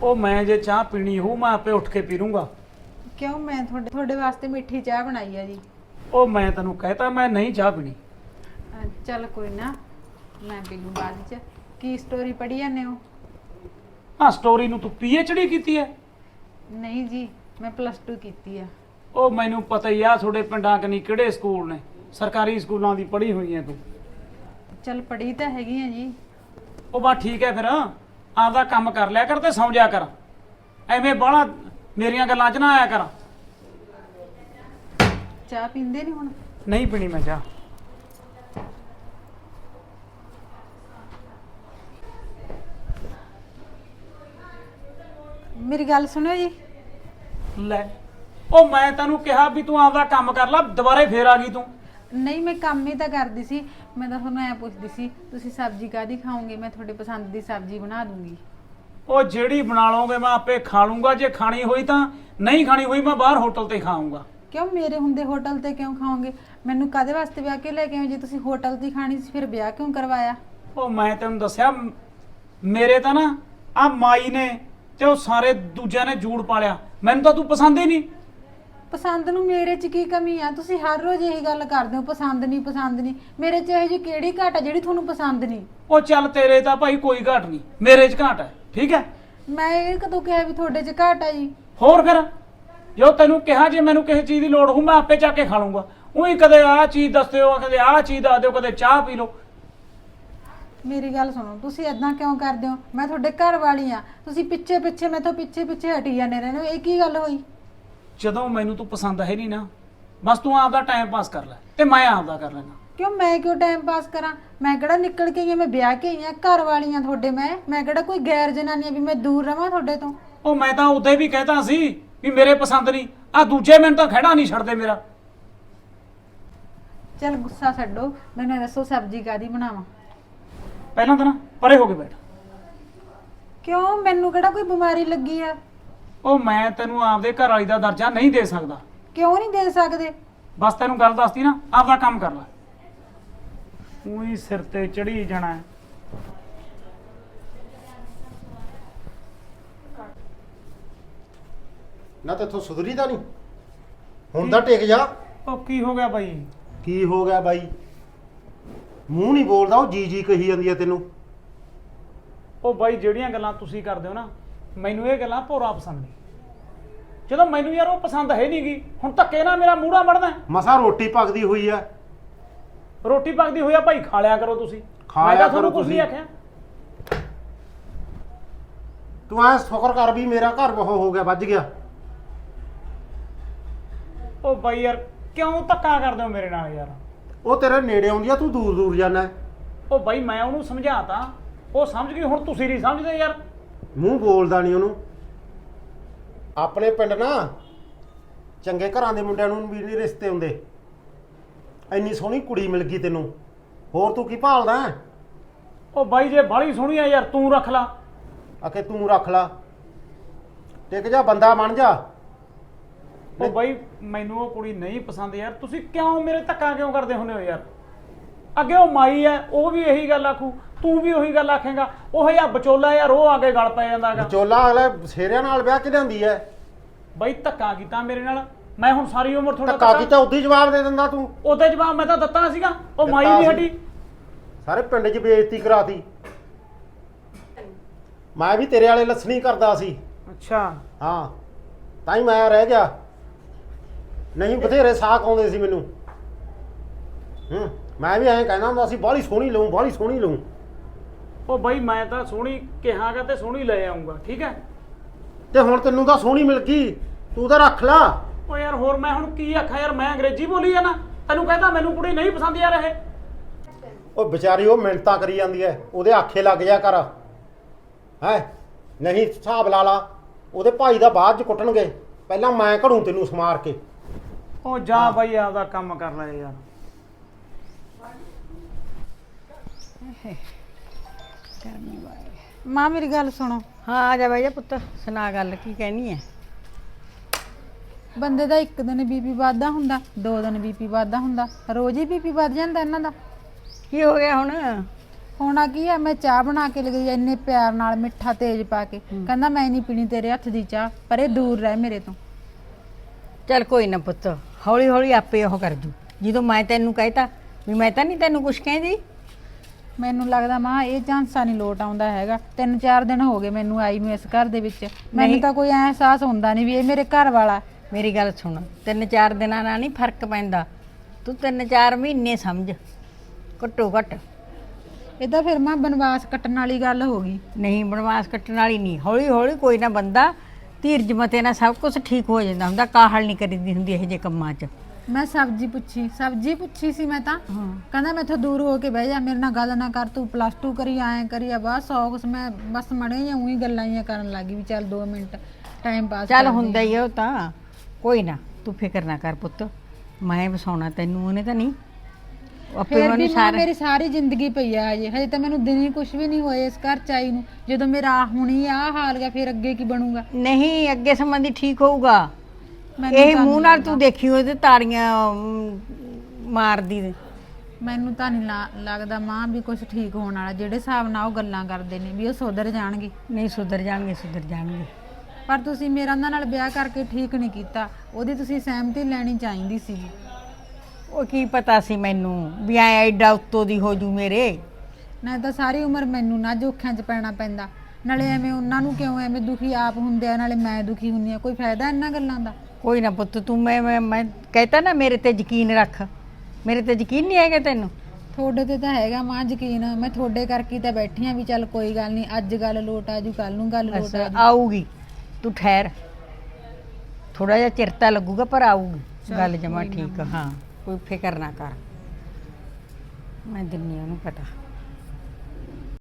ਉਹ ਮੈਂ ਜੇ ਚਾਹ ਪੀਣੀ ਹੋਊ ਮੈਂ ਆਪੇ ਉੱਠ ਕੇ ਪੀ ਲੂੰਗਾ। ਕਿਉਂ? ਮੈਂ ਤੁਹਾਡੇ ਤੁਹਾਡੇ ਵਾਸਤੇ ਮਿੱਠੀ ਚਾਹ ਬਣਾਈ ਆ ਜੀ। ਉਹ ਮੈਂ ਤੈਨੂੰ ਕਹਿਤਾ ਮੈਂ ਨਹੀਂ ਚਾਹ ਪੀਣੀ। ਅਹ ਚੱਲ ਕੋਈ ਨਾ ਮੈਂ ਪੀ ਲੂੰ ਬਾਅਦ ਚ। ਕੀ ਸਟੋਰੀ ਪੜ੍ਹੀ ਜਾਂਦੇ ਹੋ? ਹਾਂ ਸਟੋਰੀ ਨੂੰ ਤੂੰ ਪੀਐਚਡੀ ਕੀਤੀ ਹੈ ਨਹੀਂ ਜੀ ਮੈਂ ਪਲੱਸ 2 ਕੀਤੀ ਆ। ਉਹ ਮੈਨੂੰ ਪਤਾ ਹੀ ਆ ਤੁਹਾਡੇ ਪਿੰਡਾਂ ਕਨੀ ਕਿਹੜੇ ਸਕੂਲ ਨੇ? ਸਰਕਾਰੀ ਸਕੂਲਾਂ ਦੀ ਪੜ੍ਹੀ ਹੋਈ ਹੈ ਤੂੰ। ਚੱਲ ਪੜ੍ਹੀ ਤਾਂ ਹੈਗੀ ਆ ਜੀ। ਉਹ ਬਾ ਠੀਕ ਹੈ ਫਿਰ। ਆਪਦਾ ਕੰਮ ਕਰ ਲਿਆ ਕਰ ਤੇ ਸੌਂ ਜਾ ਕਰ। ਐਵੇਂ ਬਾਹਲਾ ਮੇਰੀਆਂ ਗੱਲਾਂ 'ਚ ਨਾ ਆਇਆ ਕਰ। ਚਾਹ ਪੀਂਦੇ ਨਹੀਂ ਹੁਣ? ਨਹੀਂ ਪੀਣੀ ਮੈਂ ਚਾਹ। ਮੇਰੀ ਗੱਲ ਸੁਣਿਓ ਜੀ। ਲੈ ਉਹ ਮੈਂ ਤੈਨੂੰ ਕਿਹਾ ਵੀ ਤੂੰ ਆਪਦਾ ਕੰਮ ਕਰ ਲੈ ਦੁਬਾਰੇ ਫੇਰ ਆ ਗਈ ਤੂੰ। ਨਹੀਂ ਮੈਂ ਕੰਮ ਹੀ ਤਾਂ ਕਰਦੀ ਸੀ। ਮੈਂ ਤਾਂ ਤੁਹਾਨੂੰ ਐ ਪੁੱਛਦੀ ਸੀ ਤੁਸੀਂ ਸਬਜ਼ੀ ਕਾਦੀ ਖਾਓਗੇ? ਮੈਂ ਤੁਹਾਡੇ ਪਸੰਦ ਦੀ ਸਬਜ਼ੀ ਬਣਾ ਦੂੰਗੀ। ਉਹ ਜਿਹੜੀ ਬਣਾ ਲਓਗੇ ਮੈਂ ਆਪੇ ਖਾ ਲੂੰਗਾ ਜੇ ਖਾਣੀ ਹੋਈ ਤਾਂ ਨਹੀਂ ਖਾਣੀ ਹੋਈ ਮੈਂ ਬਾਹਰ ਹੋਟਲ ਤੇ ਖਾਊਂਗਾ। ਕਿਉਂ ਮੇਰੇ ਹੁੰਦੇ ਹੋਟਲ ਤੇ ਕਿਉਂ ਖਾਓਗੇ? ਮੈਨੂੰ ਕਾਦੇ ਵਾਸਤੇ ਵਿਆਹ ਕੇ ਲੈ ਕੇ ਆਏ ਜੇ ਤੁਸੀਂ ਹੋਟਲ ਹੀ ਖਾਣੀ ਸੀ ਫਿਰ ਵਿਆਹ ਕਿਉਂ ਕਰਵਾਇਆ? ਉਹ ਮੈਂ ਤੈਨੂੰ ਦੱਸਿਆ ਮ- ਮੇਰੇ ਤਾਂ ਨਾ ਆ ਮਾਈ ਨੇ ਤੇ ਉਹ ਸਾਰੇ ਦੂਜਿਆਂ ਨੇ ਜੂੜ ਪਾਲਿਆ। ਮੈਨੂੰ ਤਾਂ ਤੂੰ ਪਸੰਦ ਹੀ ਨਹੀਂ। ਪਸੰਦ ਨੂੰ ਮੇਰੇ 'ਚ ਕੀ ਕਮੀ ਆ? ਤੁਸੀਂ ਹਰ ਰੋਜ਼ ਇਹੀ ਗੱਲ ਕਰਦੇ ਹੋ ਪਸੰਦ ਨਹੀਂ ਪਸੰਦ ਨਹੀਂ। ਮੇਰੇ 'ਚ ਇਹੋ ਜਿਹੀ ਕਿਹੜੀ ਘਾਟ ਆ ਜਿਹੜੀ ਤੁਹਾਨੂੰ ਪਸੰਦ ਨਹੀਂ? ਉਹ ਚੱਲ ਤੇਰੇ ਤਾਂ ਭਾਈ ਕੋਈ ਘਾਟ ਨਹੀਂ ਮੇਰੇ 'ਚ ਘਾਟ ਹੈ ਠੀਕ ਹੈ? ਮੈਂ ਇਹ ਕਦੋਂ ਕਿਹਾ ਵੀ ਤੁਹਾਡੇ 'ਚ ਘਾਟ ਆ ਜੀ? ਹੋਰ ਫਿਰ ਜੋ ਤੈਨੂੰ ਕਿਹਾ ਜੇ ਮੈਨੂੰ ਕਿਸੇ ਚੀਜ਼ ਦੀ ਲੋੜ ਹੋ ਮੈਂ ਆਪੇ ਚੱਕ ਕੇ ਖਾ ਲੂੰਗਾ ਉਹੀ ਕਦੇ ਆਹ ਚੀਜ਼ ਦੱਸ ਦਿਓ ਕਦੇ ਆਹ ਚੀਜ਼ ਦੱਸ ਦਿਓ ਕਦੇ ਚਾਹ ਪੀ ਲਓ। ਮੇਰੀ ਗੱਲ ਸੁਣੋ ਤੁਸੀਂ ਇਦਾਂ ਕਿਉਂ ਕਰਦੇ ਹੋ? ਮੈਂ ਤੁਹਾਡੇ ਘਰ ਵਾਲੀ ਆ। ਤੁਸੀਂ ਪਿੱਛੇ ਪਿੱਛੇ ਮੈਥੋਂ ਪਿੱਛੇ ਪਿੱਛੇ ਹਟੀ ਜਾਂਦੇ ਰਹਿੰਦੇ ਹੋ। ਇਹ ਕੀ ਗੱਲ ਹੋਈ? ਜਦੋਂ ਮੈਨੂੰ ਤੂੰ ਪਸੰਦ ਹੈ ਨਹੀਂ ਨਾ ਬਸ ਤੂੰ ਆਪਦਾ ਟਾਈਮ ਪਾਸ ਕਰ ਲੈ ਤੇ ਮੈਂ ਆਪਦਾ ਕਰ ਲੈਣਾ ਕਿਉਂ ਮੈਂ ਕਿਉਂ ਟਾਈਮ ਪਾਸ ਕਰਾਂ? ਮੈਂ ਕਿਹੜਾ ਨਿਕਲ ਕੇ ਆਈ ਮੈਂ ਵਿਆਹ ਕੇ ਆਈ ਹਾਂ ਘਰ ਵਾਲੀ ਆ ਤੁਹਾਡੇ ਮੈਂ ਮੈਂ ਕਿਹੜਾ ਕੋਈ ਗੈਰ ਜਨਾਨੀ ਆ ਵੀ ਮੈਂ ਦੂਰ ਰਵਾਂ ਤੁਹਾਡੇ ਤੋਂ? ਉਹ ਮੈਂ ਤਾਂ ਉਦੋਂ ਵੀ ਕਹਿਤਾ ਸੀ ਵੀ ਮੇਰੇ ਪਸੰਦ ਨਹੀਂ ਆ ਦੂਜੇ ਮੈਨੂੰ ਤਾਂ ਖੜਾ ਨਹੀਂ ਛੱਡਦੇ ਮੇਰਾ। ਚੱਲ ਗੁੱਸਾ ਛੱਡੋ ਮੈਨੂੰ ਇਹ ਦੱਸੋ ਸਬਜ਼ੀ ਕਾਦੀ ਬਣਾਵਾਂ? ਪਹਿਲਾਂ ਤਾਂ ਨਾ ਪਰੇ ਹੋ ਕੇ ਬੈਠ। ਕਿਉਂ? ਮੈਨੂੰ ਕਿਹੜਾ ਕੋਈ ਬਿਮਾਰੀ ਲੱਗੀ ਆ? ਉਹ ਮੈਂ ਤੈਨੂੰ ਆਪਦੇ ਘਰ ਵਾਲੀ ਦਾ ਦਰਜਾ ਨਹੀਂ ਦੇ ਸਕਦਾ। ਕਿਉਂ ਨਹੀਂ ਦੇ ਸਕਦੇ? ਬਸ ਤੈਨੂੰ ਗੱਲ ਦੱਸਤੀ ਨਾ ਆਪਦਾ ਕੰਮ ਕਰ ਲੈ। ਉਹੀ ਸਿਰ ਤੇ ਚੜੀ ਜਾਣਾ ਹੈ। ਨਾ ਤੇਥੋਂ ਸੁਧਰੀ ਤਾਂ ਨਹੀਂ। ਹੁਣ ਤਾਂ ਟਿਕ ਜਾ। ਉਹ ਕੀ ਹੋ ਗਿਆ ਬਾਈ? ਕੀ ਹੋ ਗਿਆ ਬਾਈ? ਮੂੰਹ ਨਹੀਂ ਬੋਲਦਾ ਉਹ ਜੀ ਜੀ ਕਹੀ ਜਾਂਦੀ ਆ ਤੈਨੂੰ। ਉਹ ਬਾਈ ਜਿਹੜੀਆਂ ਗੱਲਾਂ ਤੁਸੀਂ ਕਰਦੇ ਹੋ ਨਾ ਮੈਨੂੰ ਇਹ ਗੱਲਾਂ ਭੋਰਾ ਪਸੰਦ ਨਹੀਂ। ਜਦੋਂ ਮੈਨੂੰ ਯਾਰ ਉਹ ਪਸੰਦ ਹੈ ਨਹੀਂਗੀ ਹੁਣ ਧੱਕੇ ਨਾਲ ਮੇਰਾ ਮੂੜਾ ਮੜਦਾ ਮਸਾ ਰੋਟੀ ਪੱਕਦੀ ਹੋਈ ਆ। ਰੋਟੀ ਪੱਕਦੀ ਹੋਈ ਆ ਭਾਈ ਖਾ ਲਿਆ ਕਰੋ ਤੁਸੀਂ। ਖਾਇਆ ਤਾਂ ਕਰੋ ਤੁਹਾਨੂੰ ਕੁਝ ਨਹੀਂ ਤੁਸੀਂ। ਆਖਿਆ। ਤੂੰ ਐ ਸ਼ੁਕਰ ਕਰ ਵੀ ਮੇਰਾ ਘਰ ਬਹੁ ਹੋ ਗਿਆ ਵੱਜ ਗਿਆ। ਉਹ ਬਾਈ ਯਾਰ ਕਿਉਂ ਧੱਕਾ ਕਰਦੇ ਹੋ ਮੇਰੇ ਨਾਲ ਯਾਰ? ਉਹ ਤੇਰੇ ਨੇੜੇ ਆਉਂਦੀ ਆ ਤੂੰ ਦੂਰ ਦੂਰ ਜਾਣਾ ਉਹ ਬਾਈ ਮੈਂ ਉਹਨੂੰ ਸਮਝਾਤਾ। ਉਹ ਸਮਝ ਗਈ ਹੁਣ ਤੁਸੀਂ ਨਹੀਂ ਸਮਝਦੇ ਯਾਰ। ਮੂੰਹ ਬੋਲਦਾ ਨਹੀਂ ਉਹਨੂੰ। ਆਪਣੇ ਪਿੰਡ ਨਾ ਚੰਗੇ ਘਰਾਂ ਦੇ ਮੁੰਡਿਆਂ ਨੂੰ ਵੀ ਨਹੀਂ ਰਿਸ਼ਤੇ ਹੁੰਦੇ। ਇੰਨੀ ਸੋਹਣੀ ਕੁੜੀ ਮਿਲ ਗਈ ਤੈਨੂੰ। ਹੋਰ ਤੂੰ ਕੀ ਭਾਲਦਾ ਹੈ? ਉਹ ਬਾਈ ਜੇ ਬਾਹਲੀ ਸੋਹਣੀ ਆ ਯਾਰ ਤੂੰ ਰੱਖ ਲਾ। ਆਖੇ ਤੂੰ ਰੱਖ ਲਾ। ਟਿਕ ਜਾ ਬੰਦਾ ਬਣ ਜਾ। ਉਹ ਬਾਈ ਮੈਨੂੰ ਉਹ ਕੁੜੀ ਨਹੀਂ ਪਸੰਦ ਯਾਰ। ਤੁਸੀਂ ਕਿਉਂ ਮੇਰੇ ਧੱਕਾ ਕਿਉਂ ਕਰਦੇ ਹੁੰਦੇ ਹੋ ਯਾਰ? ਅੱਗੇ ਉਹ ਮਾਈ ਐ ਉਹ ਵੀ ਇਹੀ ਗੱਲ ਆਖੂ। ਤੂੰ ਵੀ ਉਹੀ ਗੱਲ ਆਖੇਗਾ ਉਹ ਜਿਹਾ ਵਿਚੋਲਾ ਯਾਰ ਉਹ ਆ ਕੇ ਗੱਲ ਪੈ ਜਾਂਦਾਗਾ। ਵਿਚੋਲਾ ਅਗਲੇ ਸੇਰਿਆਂ ਨਾਲ ਵਿਆਹ ਕਿਹਦੇ ਹੁੰਦੀ ਹੈ ਬਾਈ ਧੱਕਾ ਕੀਤਾ ਮੇਰੇ ਨਾਲ ਮੈਂ ਹੁਣ ਸਾਰੀ ਉਮਰ ਤੁਹਾਡਾ ਧੱਕਾ ਕੀਤਾ ਉਦੀ ਜਵਾਬ ਦੇ ਦਿੰਦਾ ਤੂੰ। ਉਹਦੇ ਜਵਾਬ ਮੈਂ ਤਾਂ ਦਿੱਤਾ ਸੀਗਾ ਉਹ ਮਾਈ ਨਹੀਂ। ਹਟੀ। ਸਾਰੇ ਪਿੰਡ 'ਚ ਬੇਇੱਜ਼ਤੀ ਕਰਾਤੀ। ਮੈਂ ਵੀ ਤੇਰੇ ਵਾਲੇ ਲੱਸਣੀ ਕਰਦਾ ਸੀ। ਅੱਛਾ। ਹਾਂ ਤਾਂ ਹੀ ਮੈਂ ਰਹਿ ਗਿਆ। ਨਹੀਂ ਬਥੇਰੇ ਸਾਕ ਆਉਂਦੇ ਸੀ ਮੈਨੂੰ। ਹੂੰ ਮੈਂ ਵੀ ਐਂ ਕਹਿੰਦਾ ਹੁੰਦਾ ਸੀ ਬਾਹਲੀ ਸੋਹਣੀ ਲਊਂ ਬਾਹਲੀ ਸੋਹਣੀ ਲਊਂ। ਉਹ ਬਾਈ ਮੈਂ ਤਾਂ ਸੋਹਣੀ ਕਿਹਾਗਾ ਤੇ ਸੋਹਣੀ ਲੈ ਆਉਂਗਾ ਠੀਕ ਹੈ? ਤੇ ਹੁਣ ਤੈਨੂੰ ਤਾਂ ਸੋਹਣੀ ਮਿਲ ਗਈ ਤੂੰ ਤਾਂ ਰੱਖ ਲਾ। ਉਹ ਯਾਰ ਹੋਰ ਮੈਂ ਹੁਣ ਕੀ ਆਖਾਂ ਯਾਰ ਮੈਂ ਅੰਗਰੇਜ਼ੀ ਬੋਲੀ ਆ ਨਾ ਤੈਨੂੰ ਕਹਿੰਦਾ ਮੈਨੂੰ ਕੁੜੀ ਨਹੀਂ ਪਸੰਦ ਯਾਰ ਇਹ। ਉਹ ਵਿਚਾਰੀ ਉਹ ਮਿੰਟਾਂ ਕਰੀ ਜਾਂਦੀ ਐ ਉਹਦੇ ਆਖੇ ਲੱਗ ਜਾ ਕਰ। ਹੈ? ਨਹੀਂ ਹਿਸਾਬ ਲਾ ਲਾ ਉਹਦੇ ਭਾਈ ਦਾ ਬਾਅਦ ਚ ਕੁੱਟਣਗੇ ਪਹਿਲਾਂ ਮੈਂ ਘੜੂ ਤੈਨੂੰ ਸਮਾਰ ਕੇ। ਉਹ ਜਾ ਬਾਈ ਆਪਦਾ ਕੰਮ ਕਰ ਲੈ ਯਾਰ। ਮਾਂ ਮੇਰੀ ਗੱਲ ਸੁਣੋ। ਹਾਂ ਆ ਜਾ ਬਈ ਪੁੱਤ ਸੁਣਾ ਗੱਲ ਕੀ ਕਹਿਣੀ ਹੈ ਬੰਦੇ ਦਾ ਇੱਕ ਦਿਨ ਬੀਪੀ ਵੱਧਦਾ ਹੁੰਦਾ ਦੋ ਦਿਨ ਬੀਪੀ ਵੱਧਦਾ ਹੁੰਦਾ ਰੋਜ਼ ਹੀ ਬੀਪੀ ਵੱਧ ਜਾਂਦਾ ਇਹਨਾਂ ਦਾ। ਕੀ ਹੋ ਗਿਆ ਹੁਣ? ਹੋਣਾ ਕੀ ਹੈ ਮੈਂ ਚਾਹ ਬਣਾ ਕੇ ਲਗਈ ਇੰਨੇ ਪਿਆਰ ਨਾਲ ਮਿੱਠਾ ਤੇਜ਼ ਪਾ ਕੇ। ਕਹਿੰਦਾ ਮੈਂ ਨਹੀਂ ਪੀਣੀ ਤੇਰੇ ਹੱਥ ਦੀ ਚਾਹ ਪਰ ਇਹ ਦੂਰ ਰਹਿ ਮੇਰੇ ਤੋਂ। ਚੱਲ ਕੋਈ ਨਾ ਪੁੱਤ ਹੌਲੀ ਹੌਲੀ ਆਪੇ ਉਹ ਕਰ ਜੂ। ਜਦੋਂ ਮੈਂ ਤੈਨੂੰ ਕਹਿਤਾ ਵੀ ਮੈਂ ਤਾਂ ਨਹੀਂ ਤੈਨੂੰ ਕੁਝ ਕਹਿੰਦੀ ਮੈਨੂੰ ਲੱਗਦਾ ਮਾਂ ਇਹ ਝਾਂਸਾ ਨਹੀਂ ਲੋਟ ਆਉਂਦਾ ਹੈਗਾ। ਤਿੰਨ ਚਾਰ ਦਿਨ ਹੋ ਗਏ ਮੈਨੂੰ ਆਈ ਨੂੰ ਇਸ ਘਰ ਦੇ ਵਿੱਚ। ਮੈਨੂੰ। ਤਾਂ ਕੋਈ ਅਹਿਸਾਸ ਹੁੰਦਾ ਨਹੀਂ ਵੀ ਇਹ ਮੇਰੇ ਘਰ ਵਾਲਾ। ਮੇਰੀ ਗੱਲ ਸੁਣ ਤਿੰਨ ਚਾਰ ਦਿਨਾਂ ਨਾਲ ਨਹੀਂ ਫ਼ਰਕ ਪੈਂਦਾ। ਤੂੰ ਤਿੰਨ ਚਾਰ ਮਹੀਨੇ ਸਮਝ ਘੱਟੋ ਘੱਟ। ਇਹ ਤਾਂ ਫਿਰ ਮਾਂ ਬਨਵਾਸ ਕੱਟਣ ਵਾਲੀ ਗੱਲ ਹੋ ਗਈ। ਨਹੀਂ ਬਣਵਾਸ ਕੱਟਣ ਵਾਲੀ ਨਹੀਂ। ਹੌਲੀ ਹੌਲੀ ਕੋਈ ਨਾ ਬੰਦਾ ਧੀਰਜ ਮਤੇ ਨਾਲ ਸਭ ਕੁਝ ਠੀਕ ਹੋ ਜਾਂਦਾ ਹੁੰਦਾ ਕਾਹਲ ਨਹੀਂ ਕਰੀਦੀ ਹੁੰਦੀ ਇਹੋ ਜਿਹੇ ਕੰਮਾਂ 'ਚ। ਮੈਂ ਸਬਜ਼ੀ ਪੁੱਛੀ ਸਬਜ਼ੀ ਪੁੱਛੀ ਸੀ ਮੈਂ ਤਾਂ। ਕਹਿੰਦਾ ਮੈਥੋਂ ਦੂਰ ਹੋ ਕੇ ਬਹਿ ਜਾ ਮੇਰੇ ਨਾਲ ਗੱਲ ਨਾ ਕਰ ਤੂੰ ਪਲੱਸ 2 ਕਰੀ ਐਂ ਕਰੀ ਆ ਬਸ ਸੌ ਕੁਛ ਮੈਂ ਬਸ ਮੜੇ ਜਾਂ ਉਹੀ ਗੱਲਾਂ ਹੀ ਕਰਨ ਲੱਗੀ ਵੀ ਚੱਲ 2 ਮਿੰਟ ਟਾਈਮ ਪਾਸ ਚੱਲ ਹੁੰਦਾ ਹੀ ਆ ਉਹ ਤਾਂ। ਕੋਈ ਨਾ ਤੂੰ ਫਿਕਰ ਨਾ ਕਰ ਪੁੱਤ। ਮੈਂ ਵਸਾਉਣਾ ਤੈਨੂੰ ਉਹਨੇ ਤਾਂ ਨਹੀਂ। ਆਪੇ ਫਿਰ ਵੀ ਮਾਂ ਸਾਰਾ ਮੇਰੀ ਸਾਰੀ ਜ਼ਿੰਦਗੀ ਪਈ ਆ ਹਜੇ। ਹਜੇ ਤਾਂ ਮੈਨੂੰ ਦਿਨ ਹੀ ਕੁਝ ਵੀ ਨਹੀਂ ਹੋਏ ਇਸ ਘਰ ਚ ਆਈ ਨੂੰ। ਜਦੋਂ ਮੇਰਾ ਆਹ ਹੁਣੀ ਆ ਹਾਲ ਗਿਆ ਫਿਰ ਅੱਗੇ ਕੀ ਬਣੂਗਾ? ਨਹੀਂ ਅੱਗੇ ਸੰਬੰਧੀ ਠੀਕ ਹੋਊਗਾ। ਮੈਨੂੰ ਇਹ ਤਾਂ ਮੂੰਹ ਨਾਲ ਤੂੰ ਦੇਖੀ ਉਹਦੇ ਤਾੜੀਆਂ ਅਮ, ਮਾਰਦੀ ਦੇ। ਮੈਨੂੰ ਤਾਂ ਨਹੀਂ ਲਾ- ਲੱਗਦਾ ਮਾਂ ਵੀ ਕੁਝ ਠੀਕ ਹੋਣ ਵਾਲਾ ਜਿਹੜੇ ਹਿਸਾਬ ਨਾਲ ਉਹ ਗੱਲਾਂ ਕਰਦੇ ਨੇ ਵੀ ਉਹ ਸੁਧਰ ਜਾਣਗੇ। ਨਹੀਂ ਸੁਧਰ ਜਾਣਗੇ ਸੁਧਰ ਜਾਣਗੇ। ਪਰ ਤੁਸੀਂ ਮੇਰਾ ਉਹਨਾਂ ਨਾਲ ਵਿਆਹ ਕਰਕੇ ਠੀਕ ਨਹੀਂ ਕੀਤਾ ਉਹਦੀ ਤੁਸੀਂ ਸਹਿਮਤੀ ਲੈਣੀ ਚਾਹੀਦੀ ਸੀਗੀ। ਉਹ ਕੀ ਪਤਾ ਸੀ ਮੈਨੂੰ ਵੀ ਐ ਐਡਾ ਉੱਤੋਂ ਦੀ ਹੋ ਜੂ ਮੇਰੇ। ਨਾ ਤਾਂ ਸਾਰੀ ਉਮਰ ਮੈਨੂੰ ਨਾ ਜੋਖਿਆਂ 'ਚ ਪੈਣਾ ਪੈਂਦਾ। ਨਾਲੇ ਐਵੇਂ ਉਹਨਾਂ ਨੂੰ ਕਿਉਂ ਐਵੇਂ ਦੁਖੀ ਆਪ ਹੁੰਦੇ ਆ ਨਾਲੇ ਮੈਂ ਦੁਖੀ ਹੁੰਨੀ ਆ ਕੋਈ ਫਾਇਦਾ ਇਹਨਾਂ ਗੱਲਾਂ ਦਾ? ਕੋਈ ਨਾ ਪੁੱਤ ਤੂੰ ਮੈਂ ਮੈਂ ਮੈਂ ਕਹਿਤਾ ਨਾ ਮੇਰੇ ਤੇ ਯਕੀਨ ਰੱਖ। ਮੇਰੇ ਤੇ ਯਕੀਨ ਨਹੀਂ ਹੈਗਾ ਤੈਨੂੰ। ਤੁਹਾਡੇ ਤੇ ਤਾਂ ਹੈਗਾ ਮਾਂ ਯਕੀਨ। ਮੈਂ ਤੁਹਾਡੇ ਕਰਕੇ ਹੀ ਤਾਂ ਬੈਠੀ ਆ ਵੀ ਚੱਲ ਕੋਈ ਗੱਲ ਨਹੀਂ ਅੱਜ ਗੱਲ ਲੋਟ ਆ ਜੂ ਕੱਲ ਨੂੰ ਗੱਲ ਲੋਟ ਆ ਜੂ। ਆਊਗੀ। ਤੂੰ ਠਹਿਰ। ਥੋੜਾ ਜਿਹਾ ਚਿਰ ਤਾਂ ਲੱਗੂਗਾ ਪਰ ਆਊਗੀ। ਗੱਲ ਜਮਾ ਠੀਕ ਆ, ਹਾਂ। ਕੋਈ ਫਿਕਰ ਨਾ ਕਰ। ਮੈਂ ਦਿੰਨੀ ਆ ਉਹਨੂੰ ਪਤਾ।